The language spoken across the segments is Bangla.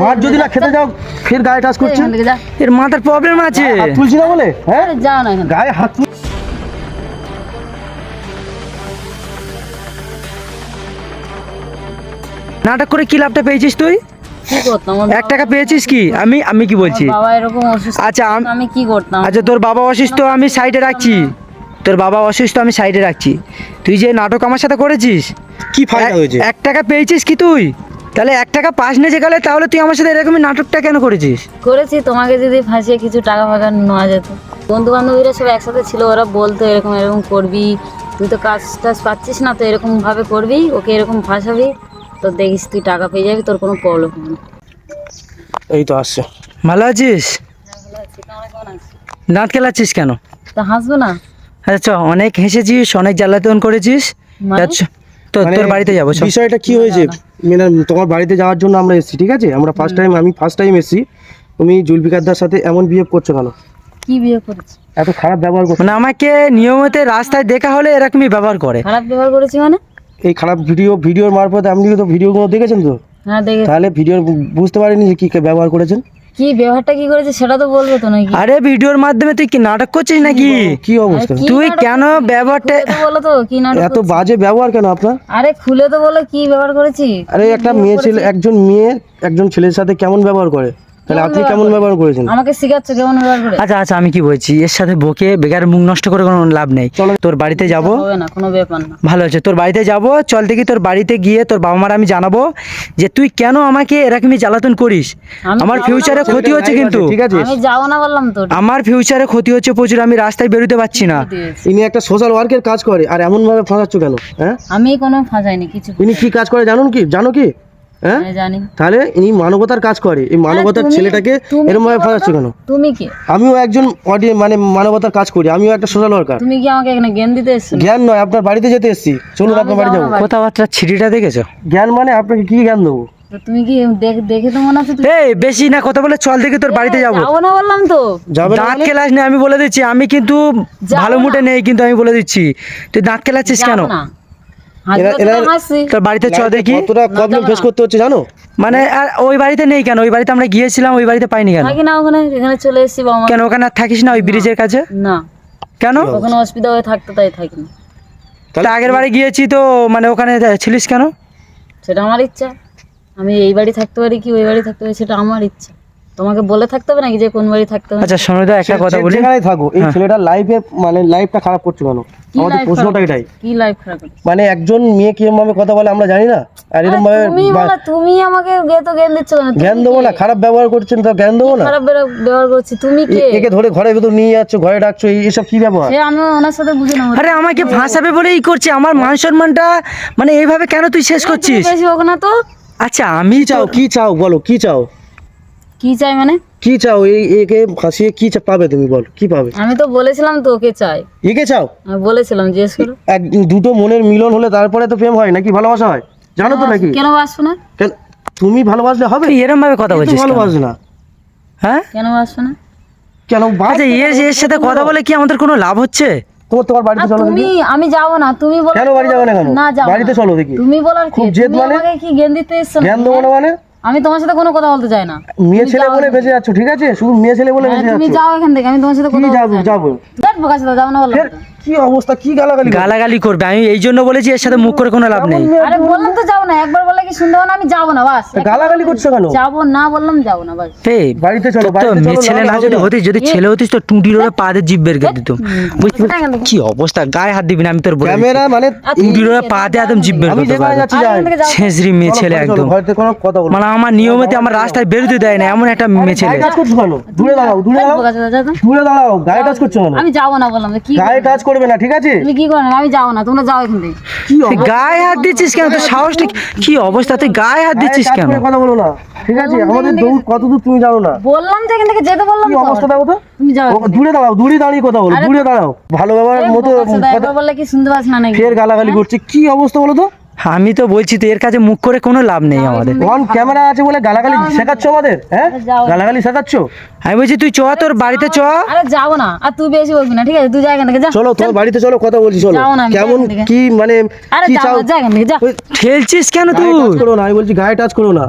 মাছ যদি না খেতে যাও ফের গায়ে টাচ করছে? এর মাথার প্রবলেম আছে। হাত তুলছি না বলে? হ্যাঁ? যাও না গায়ে হাত নাটক করে কি লাভটা পেয়েছিস তুই? এক টাকা পেয়েছিস কি? আমি আমি কি বলছি? বাবা এরকম অসুস্থ আচ্ছা আমি কি করতাম? আচ্ছা তোর বাবা অসুস্থ আমি সাইডে রাখছি। তোর বাবা অসুস্থ আমি সাইডে রাখছি। তুই যে নাটক আমার সাথে করেছিস? কি ফায়দা হয়েছে? এক টাকা পেয়েছিস কি তুই? তাহলে এক টাকা পাস নিয়ে গেলে তাহলে তুই আমার সাথে এরকমই নাটকটা কেন করেছিস? করেছি তোমাকে যদি ফাঁসিয়ে কিছু টাকা ফাঁকা নেওয়া যেত। বন্ধু বান্ধবীরা সব একসাথে ছিল ওরা বলতো এরকম এরকম করবি। তুই তো কাজ টাজ পাচ্ছিস না তো এরকম ভাবে করবি ওকে এরকম ফাঁসাবি। তো দেখিস তুই টাকা পেয়ে যাবি তোর কোনো প্রবলেম হবে না। এই তো আসছে। ভালো আছিস? দাঁত খেলাচ্ছিস কেন? তা হাসবো না? আচ্ছা অনেক হেসেছিস অনেক জ্বালাতন করেছিস? আচ্ছা তো মানে তোর বাড়িতে যাব। বিষয়টা কি হয়েছে? মানে তোমার বাড়িতে যাওয়ার জন্য আমরা এসেছি ঠিক আছে? আমরা ফার্স্ট টাইম আমি ফার্স্ট টাইম এসেছি। তুমি জুলফিকারদার সাথে এমন বিহেভ করছ কেন? কি বিয়ে করেছি? এত খারাপ ব্যবহার করছ। মানে আমাকে নিয়মিত রাস্তায় দেখা হলে এরকমই ব্যবহার করে। খারাপ ব্যবহার করেছি মানে? এই খারাপ ভিডিও ভিডিওর মারফত আপনি তো ভিডিওগুলো দেখেছেন তো? হ্যাঁ দেখে তাহলে ভিডিও বুঝতে পারিনি যে কি ব্যবহার করেছেন। কি ব্যবহারটা কি করেছে সেটা তো বলবে তো নাকি? আরে ভিডিওর মাধ্যমে তুই কি নাটক করছিস নাকি? কি অবস্থা? তুই কেন ব্যবহারটা বলো তো কি নাটক এত বাজে ব্যবহার কেন আপনার? আরে খুলে তো বলো কি ব্যবহার করেছি আরে একটা মেয়ে ছেলে একজন মেয়ে একজন ছেলের সাথে কেমন ব্যবহার করে? তাহলে আপনি কেমন ব্যবহার করেছেন? আমাকে শিখাচ্ছ কেমন ব্যবহার করে? আচ্ছা আচ্ছা আমি কি বলছি? এর সাথে বকে বেকার মুখ নষ্ট করে কোনো লাভ নেই। তোর বাড়িতে যাব? হবে না কোনো ব্যাপার না। ভালো আছে তোর বাড়িতে যাব? চল দেখি তোর বাড়িতে গিয়ে তোর বাবা মার আমি জানাব যে তুই কেন আমাকে এরকমই জ্বালাতন করিস? আমার ফিউচারে ক্ষতি হচ্ছে কিন্তু। ঠিক আছে। আমি যাব না বললাম তো। আমার ফিউচারে ক্ষতি হচ্ছে প্রচুর আমি রাস্তায় বেরোতে পারছি না। ইনি একটা সোশ্যাল ওয়ার্কের কাজ করে আর এমন ভাবে ফাঁসাচ্ছ কেন হ্যাঁ? আমি কোনো ফাঁসাইনি কিছু ইনি কি কাজ করে জানুন কি? জানো কি? হ্যাঁ? আমি তাহলে ইনি মানবতার কাজ করে। এই মানবতার ছেলেটাকে এরকম ভাবে ফাঁসাচ্ছ কেন? তুমি কি? আমিও একজন অডিয়ে মানে মানবতার কাজ করি আমিও একটা সোশ্যাল ওয়ার্কার তুমি কি আমাকে এখানে জ্ঞান দিতে এসছো? জ্ঞান নয় আপনার বাড়িতে যেতে এসেছি। চলুন আপনার বাড়ি যাব কথাবার্তা ছিটিটা দেখেছ? জ্ঞান মানে আপনাকে কি জ্ঞান দেবো? তুমি কি দেখে তো মনে হচ্ছে এই বেশি না কথা বলে চল দেখি তোর বাড়িতে যাব। যাব না বললাম তো। দাঁত? না আমি বলে দিচ্ছি। আমি কিন্তু ভালো। মুটে নেই কিন্তু আমি বলে দিচ্ছি। তুই দাঁত খেলাচ্ছিস কেন? বাড়িতে চ দেখি। কতটা প্রবলেম ফেস করতে হচ্ছে জানো? মানে আর ওই বাড়িতে নেই কেন? ওই বাড়িতে আমরা গিয়েছিলাম ওই বাড়িতে পাইনি কেন? না ওখানে এখানে চলে এসেছি বাবা কেন ওখানে আর থাকিস না ওই ব্রিজের কাছে? না। কেন? ওখানে অসুবিধা হয়ে থাকতে তাই থাকি না। তা আগের বাড়ি গিয়েছি তো মানে ওখানে ছিলিস কেন? সেটা আমার ইচ্ছা। আমি এই বাড়ি থাকতে পারি কি ওই বাড়ি থাকতে পারি সেটা আমার ইচ্ছা। তোমাকে বলে থাকতে হবে নাকি যে কোন বাড়ি থাকতে হবে? আচ্ছা সোনুদা একটা কথা বলি। যেখানেই থাকো। এই হ্যাঁ। ছেলেটার লাইফে মানে লাইফটা খারাপ করছ কেন? আমাদের প্রশ্নটা এটাই। কি লাইফ খারাপ করছে? মানে একজন মেয়ে কিরম ভাবে কথা বলে আমরা জানি না? আর এরকম ভাবে তুমি বলো তুমি আমাকে গে তো জ্ঞান দিচ্ছ কেন? জ্ঞান দেবো না খারাপ ব্যবহার করছেন তো জ্ঞান দেবো না? খারাপ ব্যবহার করছি? তুমি কে? একে ধরে ঘরের ভেতর নিয়ে যাচ্ছ ঘরে ডাকছো এই- এসব কি ব্যবহার? সে আমি ওনার সাথে বুঝে নেব। আরে আমাকে ফাঁসাবে বলেই করছে আমার মান সম্মানটা মানে এইভাবে কেন তুই শেষ করছিস? বেশি হোক না তো। আচ্ছা আমি চাও কি চাও বলো কি চাও? কি চাই মানে? কি চাও? এই একে ফাঁসিয়ে কি চা- পাবে তুমি বল কি পাবে? আমি তো বলেছিলাম তো ওকে চাই। একে চাও? আমি বলেছিলাম জিজ্ঞেস করো। এক দুটো মনের মিলন হলে তারপরে তো প্রেম হয় নাকি ভালোবাসা হয়? জানো তো নাকি? কেন বাসবো না? কেন তুমি ভালোবাসলে হবে? তুই এরম ভাবে কথা বলছিস কেন? না। হ্যাঁ? কেন বাসবো না? কেন আচ্ছা এর এর সাথে কথা বলে কি আমাদের কোনো লাভ হচ্ছে? তোমার তোমার বাড়িতে চলো তুমি আমি যাব না তুমি বলো কেন বাড়ি যাবে না কেন? না বাড়িতে চলো দেখি। তুমি বলার খুব জেদ মানে? আমাকে কি জ্ঞান দিতে এসছো জ্ঞান দেবো মানে? আমি তোমার সাথে কোনো কথা বলতে চাই না। মেয়ে ছেলে বলে বেঁচে যাচ্ছ ঠিক আছে? শুধু মেয়ে ছেলে বলে বেঁচে যাচ্ছ তুমি যাও এখান থেকে আমি তোমার সাথে কোনো কথা যাব। যাব সাথে যাও না তো। কি অবস্থা? কি গালাগালি গালাগালি করবে। আমি এই জন্য বলেছি এর সাথে মুখ করে কোনো লাভ নেই। আরে বললাম তো যাব না একবার বললে কি শুনতে না? আমি যাব না বাস। গালাগালি করছ কেন? যাব না বললাম যাব না বাস। এই বাড়িতে চলো বাড়িতে চলো ছেলে না যদি। হতিস যদি ছেলে হতিস তো টুটির ওরা পা দিয়ে জিভ বের করে দিত। বুঝতে কোথায় গেল? কি অবস্থা? গায়ে হাত দিবি না আমি তোর বলে ক্যামেরা মানে পা দিয়ে একদম জিভ বের ছেঁচড়ি মেয়ে ছেলে একদম। ঘরেতে কোনো কথা বলো মানে আমার নিয়মিত আমার রাস্তায় বেরোতে দেয় না এমন একটা মেয়ে ছেলে। গায়ে করছ কেন? দূরে দাঁড়াও দূরে দাঁড়াও। দূরে দাঁড়াও গায়ে টাচ করছ আমি যাব না বললাম কি গায়ে টাচ করবে না ঠিক আছে? তুমি কি করো না আমি যাও না তোমরা যাও এখান থেকে। কি গায়ে হাত দিচ্ছিস কেন? তোর সাহসটা কি- কি অবস্থা? তুই গায়ে হাত দিচ্ছিস কেন? কথা বলো না ঠিক আছে? আমাদের দৌড় কত দূর তুমি জানো না। বললাম তো এখান থেকে যেতে বললাম কি তো। অবস্থা দেখো তো? তুমি যাও দূরে দাঁড়াও দূরে দাঁড়িয়ে কথা বলো দূরে দাঁড়াও। ভালো ব্যবহার মতো কথা বললে কি শুনতে পাচ্ছ না নাকি? ফের গালাগালি করছে। কি অবস্থা বলো তো? আমি তো বলছি তো এর কাছে মুখ করে কোনো লাভ নেই আমাদের। অন ক্যামেরা আছে বলে গালাগালি শেখাচ্ছ আমাদের হ্যাঁ? গালাগালি শেখাচ্ছ? আমি বলছি তুই চ তোর বাড়িতে চ। আরে যাব না আর তুই বেশি বলবি না ঠিক আছে? তুই জায়গা থেকে যা। চলো তোর বাড়িতে চলো কথা বলছি চলো। কেমন কি মানে আরে কি যাও চাও? যা থেকে যা। খেলছিস কেন তুই? টাচ করো না আমি বলছি গায়ে টাচ করো না।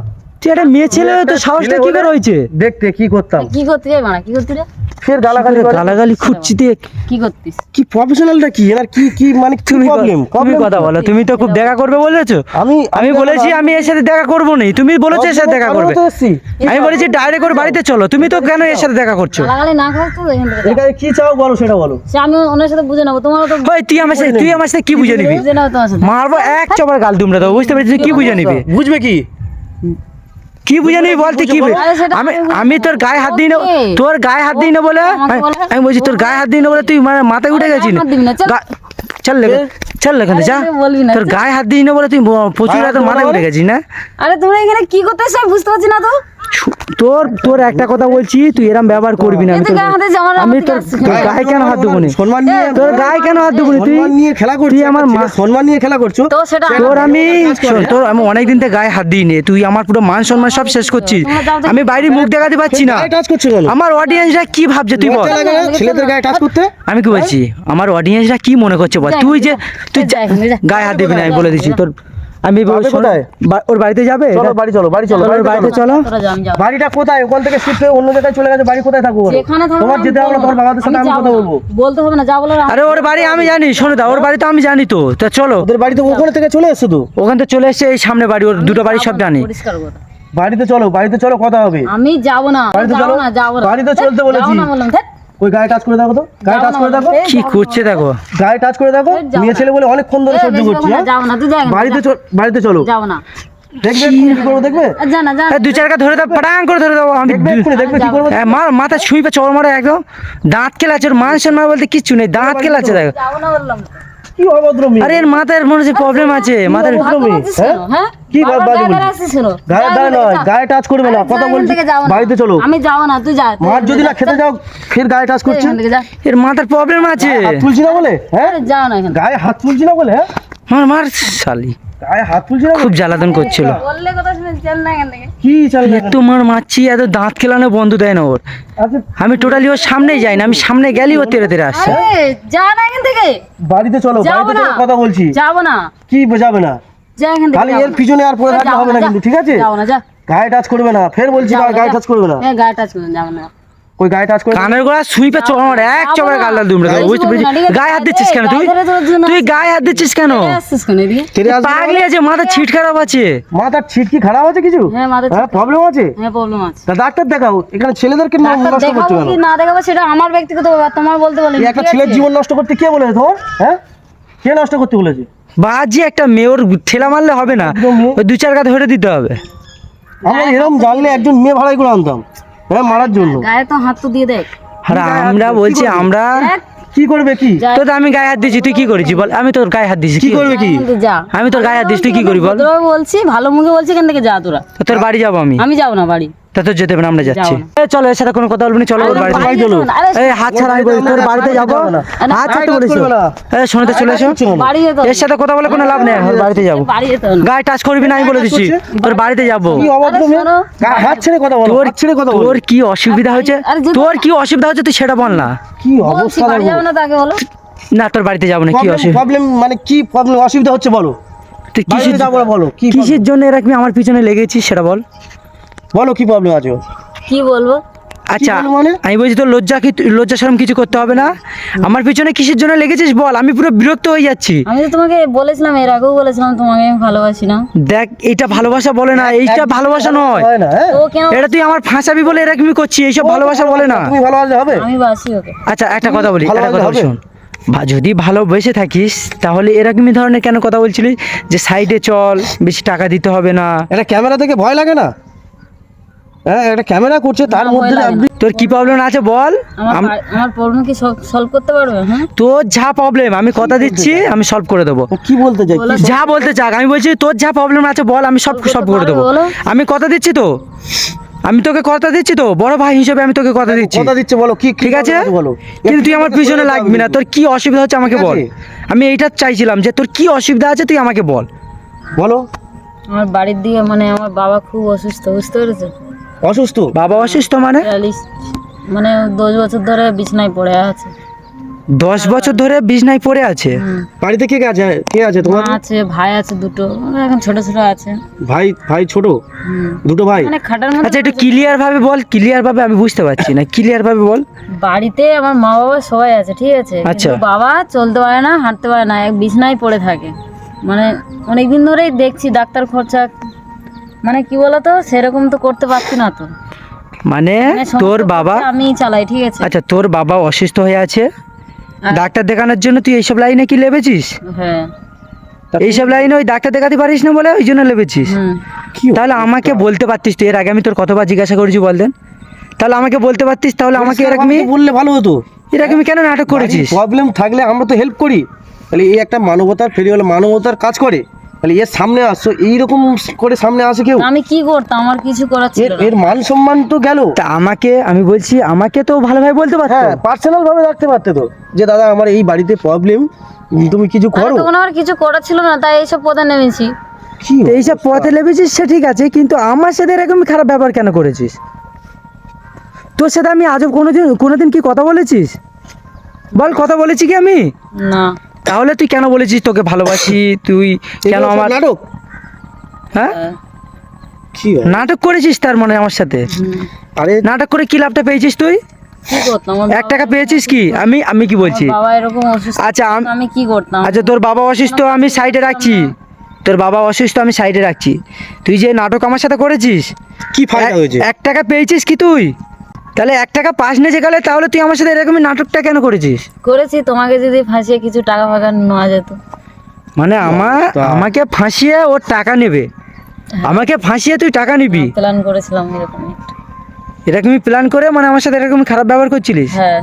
তুই একটা মেয়ে ছেলে তো সাহসটা কি করে হয়েছে? দেখতে কি করতাম? কি করতে যাই মারা কি করতে রে ফের গালাগালি গালাগালি খুঁজছি দেখ। কি করতিস? কি প্রফেশনালটা কি? এনার কি কি মানে কি তুমি প্রবলেম তুমি কথা বলো। তুমি তো খুব দেখা করবে বলেছ। আমি আমি বলেছি আমি এর সাথে দেখা করব না। তুমি বলেছ এর সাথে দেখা করবে। আমি বলেছি ডাইরেক্ট করে বাড়িতে চলো। তুমি তো কেন এর সাথে দেখা করছ? গালাগালি না খাস তো এখান এখানে কি চাও বলো সেটা বলো। সে আমি ওনার সাথে বুঝে নেব। তোমারও তো ওই তুই আমার সাথে তুই আমার সাথে কি বুঝে নিবি? বুঝে নেব তোমার সাথে। মারবো এক চবার গাল দুমড়ে দেবো বুঝতে পেরেছিস? কি বুঝে নিবি? বুঝবে কি? কি বুঝে নিবি বলতে কি বল- তুই কি আমি আমি আমি তোর গায়ে হাত দিই না তোর গায়ে হাত দিই না বলে আমি- বলছি তোর গায়ে হাত দিই না বলে তুই মানে মাথায় উঠে গেছিস চল। চল লেগে চল লেখান যা। বলবি না, তোর গায়ে হাত দিই না বলে তুই প্রচুর রাতে না উঠে গেছিস না? আরে তোমরা এখানে কি করতে এসে আমি বুঝতে পারছি না তো। তোর তোর একটা কথা বলছি তুই এরম ব্যবহার করবি না আমি তোর- গায়ে কেন? গায়ে কেন হাত দেবো সম্মান নিয়ে তোর গায়ে কেন হাত দেবো তুই সম্মান নিয়ে খেলা করছ তুই আমার মা- সম্মান নিয়ে খেলা করছ? তো সেটা তোর আমি তোর আমি অনেকদিন থেকে গায়ে হাত দিই নে তুই আমার পুরো মান সম্মান সব শেষ করছিস। আমি বাইরে মুখ দেখাতে পারছি না। টাচ করছ কেন? আমার অডিয়েন্সরা কি ভাবছে তুই বল। ছেলেদের গায়ে টাচ করতে? আমি কি বলছি? আমার অডিয়েন্সরা কি মনে করছে বল? তুই যা, তুই গায়ে হাত দিবি না আমি বলে দিচ্ছি তোর আমি বল- ওর বাড়িতে যাবে? চলো বাড়ি চলো বাড়ি চলো। বাড়িতে চলো। চলো। তোরা যা আমি বাড়িটা কোথায়? ওখান থেকে শিফট হয়ে অন্য জায়গায় চলে গেছে বাড়ি কোথায় থাকব বলো? তোমার যেতে হবে তোমার বাবাদের সাথে আমি কথা বলব। বলতে হবে না যা বলার আরে ওর বাড়ি আমি জানি শোনো দা ওর বাড়ি তো আমি জানি তো। তা চলো। ওদের বাড়িতে ওখানে থেকে চলে এসছো তো? ওখান থেকে চলে এসছে এই সামনে বাড়ি ওর দুটো বাড়ি সব জানি। বাড়িতে চলো বাড়িতে চলো কথা হবে। আমি যাব না বাড়িতে যাব চলো। না যাব না। বাড়িতে চলতে বলেছি। ওই গায়ে টাচ করে দেখো তো গায়ে টাচ করে দেখো। কি করছে দেখো? গায়ে টাচ করে দেখো। মেয়ে ছেলে বলে অনেকক্ষণ ধরে সহ্য করছি হ্যাঁ? বাড়িতে বাড়িতে চলো। যাও না। দেখবে কি করব দু চারটা ধরে দাও পাটাং করে ধরে দাও আমি। দেখবে কি করব? মার মাথা ছুঁইবে চড় মারে একদম। দাঁত কেলাচ্ছে ওর মান সম্মান বলতে কিচ্ছু নেই দাঁত কেলাচ্ছে দেখো। যাব না বললাম। কি অভদ্র মেয়ে আরে এর মাথার মনে হচ্ছে প্রবলেম আছে মাথার হ্যাঁ? হ্যাঁ? কি গায়ে নয় গায়ে টাচ করবে না কথা বলছি। বাড়িতে চলো। আমি যাব না তুই যা মার যদি না খেতে যাও ফের গায়ে টাচ করছে এর মাথার প্রবলেম আছে। হাত তুলছি না বলে হ্যাঁ? যাও না এখান গায়ে হাত তুলছি না বলে হ্যাঁ? মার মার শালি। গায়ে হাত তুলছি না খুব জ্বালাতন করছিল। বললে কথা শুনে চল না এখান থেকে। কি চাল এত মার মারছি এত দাঁত কেলানো বন্ধ দেয় না ওর। আচ্ছা। আমি টোটালি ওর সামনেই যাই না আমি সামনে গেলেই ও তেরে তেরে আসছে। যা না এখান থেকে। বাড়িতে চলো বাড়িতে কথা বলছি। যাব না। কি বোঝাবে না? যা এখান থেকে খালি এর পিছনে আর পড়ে হবে না কিন্তু ঠিক আছে? যাব না যা। গায়ে টাচ করবে না ফের বলছি গায়ে- টাচ করবে না। এ, গায়ে টাচ করুন যাব না। ওই গায়ে টাচ করবে কানের গোড়া সুইপে চড় এক না। গাল দুমড়ে দেবো বুঝতে আছে? গায়ে হাত দিচ্ছিস কেন তুই? তোর তুই গায়ে হাত দিচ্ছিস কেন? তেরে? পাগলি আছে মাথা ছিট খারাপ আছে। মাথার ছিটকি খারাপ আছে কিছু? হ্যাঁ হ্যাঁ প্রবলেম আছে? হ্যাঁ প্রবলেম আছে। তা ডাক্তার দেখাও এখানে ছেলেদেরকে না নষ্ট করছ দেখাবো না? দেখাবো সেটা আমার ব্যক্তিগত ব্যাপার তোমার বলতে বলে একটা ছেলের জীবন নষ্ট করতে কে বলেছে তোমার? হ্যাঁ? কে নষ্ট করতে বলেছে? বাজি একটা মেয়র ঠেলা মারলে হবে না ওই দু চার গা ধরে দিতে হবে। আমরা এরকম জানলে একজন মেয়ে ভাড়াই করে আনতাম। হ্যাঁ মারার জন্য। গায়ে তো হাত তো দিয়ে দেখ। আরে আমরা বলছি আমরা কি করবে কি? তো আমি গায়ে হাত দিছি তুই কি করেছি বল? আমি তোর গায়ে হাত দিছি কি করবে কি? যা। আমি তোর গায়ে হাত দিছি তুই কি করবি বল? বলছি ভালো মুখে বলছি কেন থেকে যা তোরা। তোর বাড়ি যাব আমি। আমি যাব না বাড়ি। তা তোর যেতে হবে না আমরা যাচ্ছি। চলো এর সাথে কোনো কথা বলবি চলো ওর বাড়িতে। বাড়ি চলো। এই হাত ছাড়া আমি বলি, তোর বাড়িতে যাব। হাত ছাড়তে করবে এই শোনাতে চলে এসো। এর সাথে কথা বলে কোনো লাভ নেই ওর বাড়িতে যাব। গায়ে টাচ করবি না আমি বলে দিচ্ছি তোর বাড়িতে যাব। কি অভদ্র মেয়ে। হাত ছেড়ে কথা বলো তোর ছেড়ে কথা বলো। তোর কি অসুবিধা হয়েছে? তোর কি অসুবিধা হচ্ছে তুই সেটা বল না। কি অবস্থা বাড়ি যাবে না তাকে বলো। না তোর বাড়িতে যাব না কি অসুবিধা? প্রবলেম মানে কি প্রবলেম অসুবিধা হচ্ছে বলো। কিসের জন্য এরকম আমার পিছনে লেগেছিস সেটা বল। বলো কি প্রবলেম আছে? কি বলব? আচ্ছা মানে? আমি বলছি তোর লজ্জা কি লজ্জা শরম কিছু করতে হবে না? আমার পিছনে কিসের জন্য লেগেছিস বল? আমি পুরো বিরক্ত হয়ে যাচ্ছি। আমি তো তোমাকে বলেছিলাম এর আগেও বলেছিলাম তোমাকে আমি ভালোবাসি না। দেখ এটা ভালোবাসা বলে না এইটা ভালোবাসা নয়। হয় না কেন এটা তুই আমার ফাঁসাবি বলে এরকমই করছিস এইসব ভালোবাসা বলে না। তুমি ভালোবাসলে হবে? আমি বাসি ওকে। আচ্ছা একটা কথা বলি একটা কথা? শোন। যদি ভালোবেসে থাকিস তাহলে এরকমই ধরনের কেন কথা বলছিলি? যে সাইডে চল বেশি টাকা দিতে হবে না। এটা ক্যামেরা থেকে ভয় লাগে না? হ্যাঁ একটা ক্যামেরা করছে তার মধ্যে আপনি তোর কি প্রবলেম আছে বল? আমার প্রবলেম কি সলভ করতে পারবে? হ্যাঁ তোর যা প্রবলেম আমি কথা দিচ্ছি আমি সলভ করে দেবো। কি বলতে চাই যা বলতে চাক আমি বলছি তোর যা প্রবলেম আছে বল আমি সব সলভ করে দেবো। আমি কথা দিচ্ছি তো? আমি তোকে কথা দিচ্ছি তো? বড় ভাই হিসেবে আমি তোকে কথা দিচ্ছি। কথা দিচ্ছি বলো। কি কি ঠিক আছে? বলো? কিন্তু তুই আমার পিছনে লাগবি না। তোর কি অসুবিধা হচ্ছে আমাকে বল। আমি এইটা চাইছিলাম যে তোর কি অসুবিধা আছে তুই আমাকে বল। বলো। আমার বাড়ির দিকে মানে আমার বাবা খুব অসুস্থ বুঝতে পেরেছ? অসুস্থ? বাবা অসুস্থ মানে? মানে দশ বছর ধরে বিছনায় পড়ে আছে। দশ বছর ধরে বিছনায় পড়ে আছে? বাড়িতে কে আছে? কে আছে তোমার? আছে ভাই আছে দুটো। এখন ছোট ছোট আছে। ভাই ভাই ছোট? দুটো ভাই? মানে খাটার মধ্যে আচ্ছা একটু ক্লিয়ার ভাবে বল ক্লিয়ার ভাবে আমি বুঝতে পারছি না। ক্লিয়ার ভাবে বল। বাড়িতে আমার মা বাবা সবাই আছে ঠিক আছে? আচ্ছা। কিন্তু বাবা চলতে পারে না হাঁটতে পারে না এক বিছনায় পড়ে থাকে। মানে অনেক দিন ধরেই দেখছি ডাক্তার খরচা মানে কি বলতো সেরকম তো করতে পারছি না তো। মানে মানে তোর বাবা আমি চালাই ঠিক আছে? আচ্ছা তোর বাবা অসুস্থ হয়ে আছে। ডাক্তার দেখানোর জন্য তুই এইসব লাইনে কি লেবেছিস? হ্যাঁ। এইসব লাইনে ওই ডাক্তার দেখাতে পারিস না বলে ওই জন্য লেবেছিস? কি তাহলে আমাকে বলতে পারতিস তুই এর আগে আমি তোর কতবার জিজ্ঞাসা করেছি বল দেন। তাহলে আমাকে বলতে পারতিস তাহলে আমাকে এরকমই বললে ভালো হতো। এরকমই কেন নাটক করেছিস? প্রবলেম থাকলে আমরা তো হেল্প করি। তাহলে এই একটা মানবতার ফেরি হলে মানবতার কাজ করে। তাহলে এর সামনে আসছো এইরকম করে সামনে আসে কেউ? আমি কি করতাম? আমার কিছু করার ছিল এর না। এর মান সম্মান তো গেল। তা আমাকে আমি বলছি আমাকে তো ভালোভাবে বলতে পারতো। হ্যাঁ পার্সোনাল ভাবে রাখতে পারতে তো। যে দাদা আমার এই বাড়িতে প্রবলেম তুমি কিছু আরে করো? তখন আমার কিছু করার ছিল না তাই এইসব পদে নেমেছি। কি এইসব পথে লেবেছিস সে ঠিক আছে কিন্তু আমার সাথে এরকম খারাপ ব্যবহার কেন করেছিস? তোর সাথে আমি আজব কোনোদিন কোনোদিন কি কথা বলেছিস? বল কথা বলেছি কি আমি? না। তাহলে তুই কেন বলেছিস তোকে ভালোবাসি? তুই কেন আমার নাটক? হ্যাঁ? হ্যাঁ। কি নাটক করেছিস তার মানে আমার সাথে? আরে নাটক করে কি লাভটা পেয়েছিস তুই? এক টাকা পেয়েছিস কি? আমি আমি কি বলছি? বাবা এরকম অসুস্থ আচ্ছা আম- আমি কি করতাম? আচ্ছা তোর বাবা অসুস্থ আমি সাইডে রাখছি। তোর বাবা অসুস্থ আমি সাইডে রাখছি। তুই যে নাটক আমার সাথে করেছিস? কি ফায়দা হয়েছে? এক টাকা পেয়েছিস কি তুই? তাহলে এক টাকা পাস না গেলে তাহলে তুই আমার সাথে এরকমই নাটকটা কেন করেছিস? করেছি তোমাকে যদি ফাঁসিয়ে কিছু টাকা ফাঁকা নেওয়া যেত। মানে আমার আমাকে ফাঁসিয়ে ওর টাকা নেবে। আমাকে ফাঁসিয়ে তুই টাকা নিবি। প্ল্যান করেছিলাম এরকম এরকমই প্ল্যান করে মানে আমার সাথে এরকম খারাপ ব্যবহার করছিলিস? হ্যাঁ।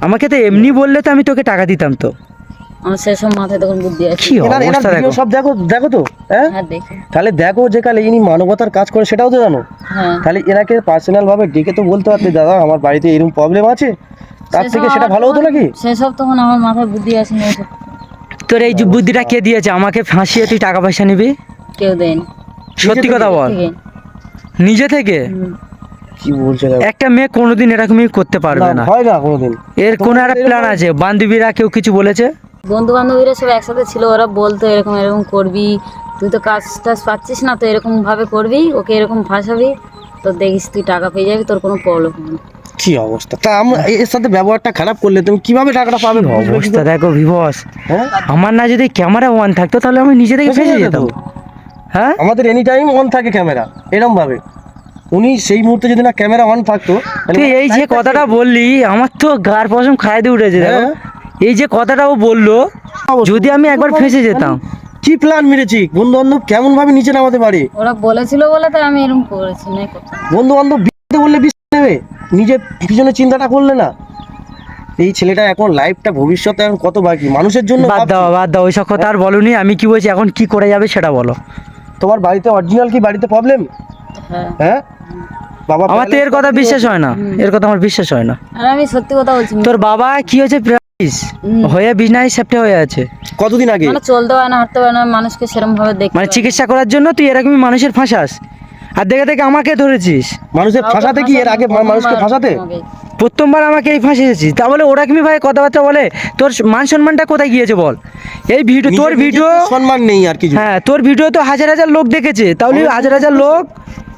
আমাকে তো এমনি বললে তো আমি তোকে টাকা দিতাম তো। আমার সেসব মাথায় তখন বুদ্ধি আছে। কি এনার এনার অবস্থা দেখো। সব দেখো দেখো তো হ্যাঁ? হ্যাঁ দেখি। তাহলে দেখো যে কালে ইনি মানবতার কাজ করে সেটাও তো জানো। হ্যাঁ। তাহলে এনাকে পার্সোনাল ভাবে ডেকে তো বলতে পারতে দাদা আমার বাড়িতে এরকম প্রবলেম আছে? তার থেকে সেটা ভালো হতো নাকি? সেসব তখন আমার মাথায় বুদ্ধি আসেনি তোর এই যে বুদ্ধিটা কে দিয়েছে? আমাকে ফাঁসিয়ে তুই টাকা পয়সা নিবি? কেউ দেয়নি। সত্যি কথা বল। নিজে থেকে? হুম। কি বলছে দেখো। একটা মেয়ে কোনোদিন এরকমই করতে পারবে না, না। হয় না কোনোদিন। এর কোনো একটা প্ল্যান আছে? বান্ধবীরা কেউ কিছু বলেছে? বন্ধু বান্ধবীরা সব একসাথে ছিল ওরা বলতো এরকম এরকম করবি। তুই তো কাজ টাজ পাচ্ছিস না তো এরকম ভাবে করবি ওকে এরকম ফাঁসাবি তো দেখিস তুই টাকা পেয়ে যাবি তোর কোনো প্রবলেম হবে না। কি অবস্থা? তা আমরা এর সাথে ব্যবহারটা খারাপ করলে তুমি কীভাবে টাকাটা পাবে? অবস্থা? দেখো বিভস হ্যাঁ? আমার না যদি ক্যামেরা ওয়ান থাকতো তাহলে আমি নিজে থেকে ফেসে ফেসে যেত যেতাম। তো। হ্যাঁ? আমাদের এনি টাইম অন থাকে ক্যামেরা এরকম ভাবে উনি সেই মুহূর্তে যদি না ক্যামেরা অন থাকতো তুই এই যে কথাটা বললি আমার তো গার পশম খাই দিয়ে উঠেছে দেখো। হ্যাঁ। এই যে কথাটা ও বলল যদি আমি একবার ফেসে যেতাম। কি প্ল্যান মেরেছি? বন্ধু বান্ধব কেমন ভাবে নিচে নামাতে পারে? ওরা বলেছিল বলে তাই আমি এরকম করেছি নাই বন্ধু বান্ধব বিয়ে বললে বিশ্বাস নেবে। নিজের পিছনে চিন্তাটা করলে না। এই ছেলেটা এখন লাইফটা ভবিষ্যতে এখন কত বাকি? মানুষের জন্য বাদ দাও বাদ দাও ওইসব কথা আর বলনি। আমি কি বলছি এখন কি করে যাবে সেটা বলো। তোমার বাড়িতে অরিজিনাল কি? বাড়িতে প্রবলেম হ্যাঁ। হ্যাঁ? বাবা আমার তো এর কথা বিশ্বাস হয় না। এর কথা আমার বিশ্বাস হয় না। আর আমি সত্যি কথা বলছি। তোর বাবা কি হয়েছে? হয়ে বিছনায় সেপ্টে হয়ে আছে। কতদিন আগে? মানে চলতে পারে না হাঁটতে পারে না মানুষকে সেরকম ভাবে দেখতে মানে চিকিৎসা করার জন্য তুই এরকমই মানুষের ফাঁসাস। আর দেখে দেখে আমাকে ধরেছিস। মানুষের ফাঁসাতে কি? এর আগে মানুষকে প্রথমবার ফাঁসাতে। প্রথমবার আমাকে এই ফাঁসিয়েছিস। তা বলে ওরা কি ভাই কথাবার্তা বলে তোর মান সম্মানটা কোথায় গিয়েছে বল? এই ভিডিও তোর ভিডিও সম্মান নেই আর কিছু। হ্যাঁ তোর ভিডিও তো হাজার হাজার লোক দেখেছে। তাহলে হাজার হাজার লোক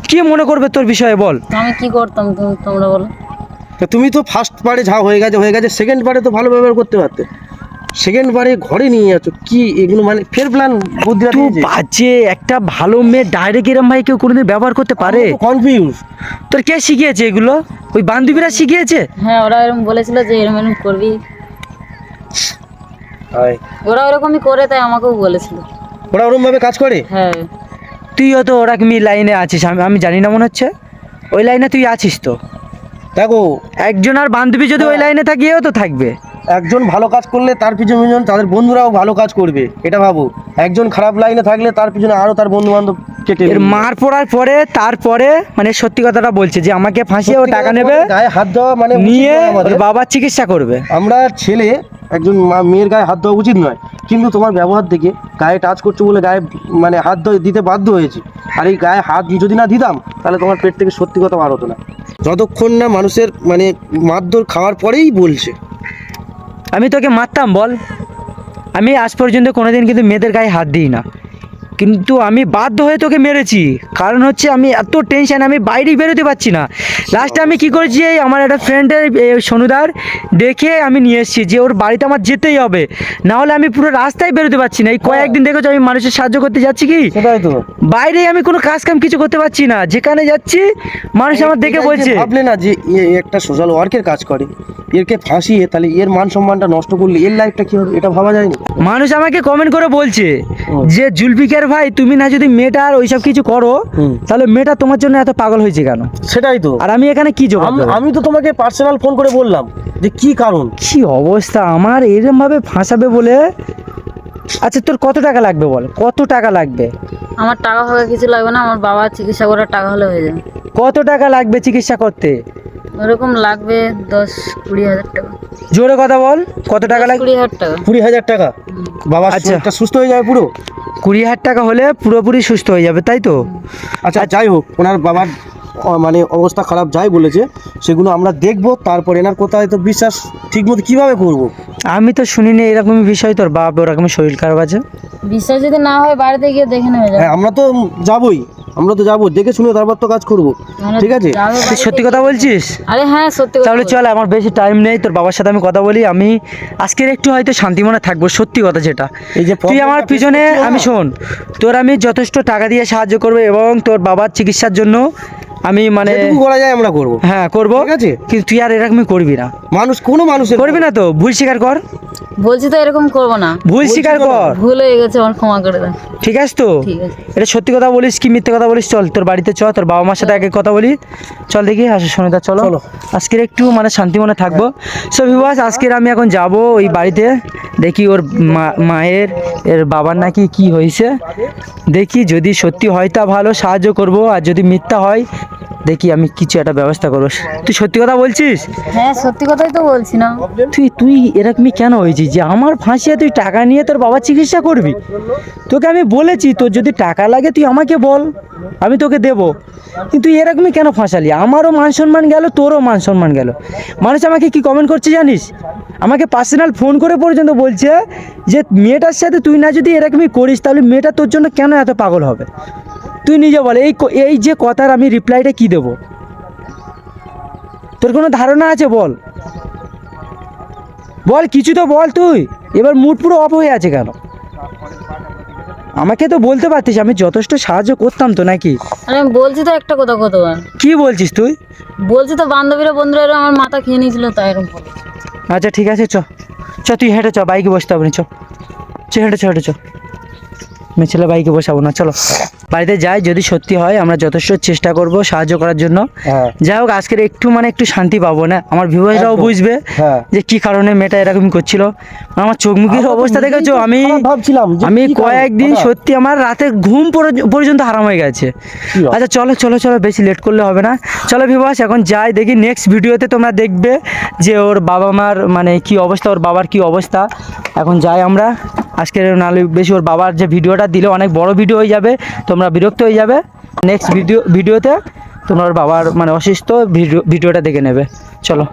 কি মনে করবে তোর বিষয়ে বল? আমি কি করতাম তোমরা বলো। তুমি তো ফার্স্ট পারে যা হয়ে গেছে হয়ে গেছে সেকেন্ড পারে তো ভালো ব্যবহার করতে পারতে। সেকেন্ড পারে ঘরে নিয়ে যাচ্ছ কি এগুলো মানে ফের প্ল্যান তুই দিয়েছে বাজে একটা ভালো মেয়ে ডাইরেক্ট এরম ভাই কেউ কোনোদিন ব্যবহার করতে পারে? কনফিউজ তোর কে শিখিয়েছে এগুলো? ওই বান্ধবীরা শিখিয়েছে? হ্যাঁ ওরা এরকম বলেছিল যে এরম এরম করবি। ওরা ওরকমই করে তাই আমাকেও বলেছিল। ওরা ওরম ভাবে কাজ করে? হ্যাঁ। তুইও তো ওরা কি লাইনে আছিস আমি আমি জানি না মনে হচ্ছে। ওই লাইনে তুই আছিস তো? দেখো একজন আর বান্ধবী যদি ওই লাইনে থাকে তো থাকবে। একজন ভালো কাজ করলে তার পিছনে পিছনে তাদের বন্ধুরাও ভালো কাজ করবে এটা ভাবো। একজন খারাপ লাইনে থাকলে তার পিছনে আরও তার বন্ধু বান্ধব এর মার পড়ার পরে তারপরে মানে সত্যি কথাটা বলছে যে আমাকে ফাঁসিয়ে ও টাকা নেবে গায়ে হাত দেওয়া মানে নিয়ে। বাবার চিকিৎসা করবে। আমরা ছেলে একজন মেয়ের গায়ে হাত দেওয়া উচিত নয়। কিন্তু তোমার ব্যবহার দেখে গায়ে টাচ করছ বলে গায়ে মানে হাত দিতে বাধ্য হয়েছি। আর এই গায়ে হাত যদি না দিতাম, তাহলে তোমার পেট থেকে সত্যি কথা বার হতো না। যতক্ষণ না মানুষের মানে মারধর খাওয়ার পরেই বলছে। আমি তোকে মারতাম, বল। আমি আজ পর্যন্ত কোনোদিন কিন্তু মেয়েদের গায়ে হাত দিই না। কিন্তু আমি বাধ্য হয়ে তোকে মেরেছি। কারণ হচ্ছে আমি এত টেনশন আমি বাইরেই বেরোতে পারছি না। লাস্টে আমি কি করেছি এই আমার একটা ফ্রেন্ডের সনুদার দেখে আমি নিয়ে এসেছি যে ওর বাড়িতে আমার যেতেই হবে। না হলে আমি পুরো রাস্তায় বেরোতে পারছি না। এই কয়েকদিন দেখেছ আমি মানুষের সাহায্য করতে যাচ্ছি কি? সেটাই তো। বাইরে আমি কোনো কাজ কাম কিছু করতে পারছি না। যেখানে যাচ্ছি মানুষ আমার দেখে বলছে। ভাবলে না যে একটা সোশ্যাল ওয়ার্কের কাজ করে। এরকে ফাঁসিয়ে তাহলে এর মান সম্মানটা নষ্ট করলে এর লাইফটা কি হবে? এটা ভাবা যায়নি? মানুষ আমাকে কমেন্ট করে বলছে যে জুলফিকার ভাই তুমি না যদি মেয়েটার ওইসব কিছু করো তাহলে মেয়েটা তোমার জন্য এত পাগল হয়েছে কেন? সেটাই তো। আর আমি এখানে কি জবাব আমি- আমি তো তোমাকে পার্সোনাল ফোন করে বললাম যে কি কারণ? কি অবস্থা? আমার এরম ভাবে ফাঁসাবে বলে? আচ্ছা তোর কত টাকা লাগবে বল? কত টাকা লাগবে? আমার টাকা ফাকা কিছু লাগবে না আমার বাবা চিকিৎসা করার টাকা হলে হয়ে যাবে। কত টাকা লাগবে চিকিৎসা করতে? ওরকম লাগবে দশ কুড়ি হাজার টাকা। জোরে কথা বল কত টাকা লাগবে কুড়ি হাজার টাকা। কুড়ি হাজার টাকা? বাবার আচ্ছা। শরীরটা সুস্থ হয়ে যাবে পুরো? কুড়ি হাজার টাকা হলে পুরোপুরি সুস্থ হয়ে যাবে তাই তো? আচ্ছা যাই হোক ওনার বাবার মানে অবস্থা খারাপ যাই বলেছে সেগুলো আমরা দেখব তারপর এনার কোথায় তো বিশ্বাস ঠিকমতো কীভাবে করব? আমি তো শুনিনি এরকমই বিষয় তোর বাপ ওরকম শরীর খারাপ আছে? বিশ্বাস যদি না হয় বাড়িতে গিয়ে দেখে নেবে হ্যাঁ আমরা তো যাবই আমরা তো যাব দেখে শুনে তারপর তো কাজ করব ঠিক আছে? তুই সত্যি কথা বলছিস? আরে হ্যাঁ সত্যি কথা তাহলে চল আমার বেশি টাইম নেই তোর বাবার সাথে আমি কথা বলি আমি আজকের একটু হয়তো শান্তি মনে থাকব সত্যি কথা যেটা। এই যে তুই আমার পিছনে আমি শোন তোর আমি যথেষ্ট টাকা দিয়ে সাহায্য করব এবং তোর বাবার চিকিৎসার জন্য আমি মানে করা যায় আমরা করব। হ্যাঁ করব। ঠিক আছে? কিন্তু তুই আর এরকমই করবি না। মানুষ কোনো মানুষ করবি না তো? ভুল স্বীকার কর। বলছি তো এরকম করব না। ভুল স্বীকার কর। ভুল হয়ে গেছে আমার ক্ষমা করে দেন ঠিক আছে তো? এটা সত্যি কথা বলিস কি মিথ্যে কথা বলিস? চল তোর বাড়িতে চল তোর বাবা মার সাথে আগে কথা বলি। চল দেখি আসো সনিতা চলো। চলো। আজকের একটু মানে শান্তি মনে থাকব। সো ভিবাস আজকের আমি এখন যাব ওই বাড়িতে। দেখি ওর মা- মায়ের এর বাবার নাকি কি হয়েছে। দেখি যদি সত্যি হয় তা ভালো সাহায্য করব। আর যদি মিথ্যা হয় দেখি আমি কিছু একটা ব্যবস্থা করব। তুই সত্যি কথা বলছিস? হ্যাঁ সত্যি কথাই তো বলছি না। তুই তুই এরকমই কেন হয়েছিস যে আমার ফাঁসিয়ে তুই টাকা নিয়ে তোর বাবার চিকিৎসা করবি? তোকে আমি বলেছি তোর যদি টাকা লাগে তুই আমাকে বল আমি তোকে দেবো। কিন্তু এরকমই কেন ফাঁসালি? আমারও মান সম্মান গেল তোরও মান সম্মান গেল। মানুষ আমাকে কি কমেন্ট করছে জানিস? আমাকে পার্সোনাল ফোন করে পর্যন্ত বলছে যে মেয়েটার সাথে তুই না যদি এরকমই করিস তাহলে মেয়েটা তোর জন্য কেন এত পাগল হবে? তুই নিজে বল এই এই যে কথার আমি রিপ্লাইটা কি দেবো? তোর কোনো ধারণা আছে বল? বল কিছু তো বল তুই। এবার মুড পুরো অফ হয়ে আছে কেন? আমাকে তো বলতে পারতিস আমি যথেষ্ট সাহায্য করতাম তো নাকি? আমি বলছি তো একটা কথা কতবার। কি বলছিস তুই? বলছি তো বান্ধবীরা বন্ধুরা এরকম আমার মাথা খেয়ে নিয়েছিল তাই এরকম আচ্ছা ঠিক আছে চ। চ তুই হেঁটে চ বাইকে বসতে হবে চ। চ হেঁটে চ হেঁটে চ। মেয়ে ছেলে বাইকে বসাবো না চলো। বাড়িতে যাই যদি সত্যি হয় আমরা যথেষ্ট চেষ্টা করব সাহায্য করার জন্য। হ্যাঁ। যাই হোক আজকের একটু মানে একটু শান্তি পাবো না। আমার ভিউয়ার্সরাও। বুঝবে হ্যাঁ। যে কি কারণে মেয়েটা এরকম করছিল। আমার চোখ মুখের অবস্থা দেখেছ? আমি ভাবছিলাম আমি কয়েকদিন সত্যি আমার রাতে ঘুম পর্য- পর্যন্ত হারাম হয়ে গেছে। আচ্ছা চলো চলো চলো বেশি লেট করলে হবে না। চলো ভিবাস এখন যাই দেখি নেক্সট ভিডিওতে তোমরা দেখবে যে ওর বাবা মার মানে কি অবস্থা ওর বাবার কি অবস্থা। এখন যাই আমরা। আজকের নাহলে বেশি ওর বাবার যে ভিডিওটা দিলে অনেক বড় ভিডিও হয়ে যাবে, তোমরা বিরক্ত হয়ে যাবে। নেক্সট ভিডিও ভিডিওতে তোমার বাবার মানে অসুস্থ ভিডিও ভিডিওটা দেখে নেবে। চলো।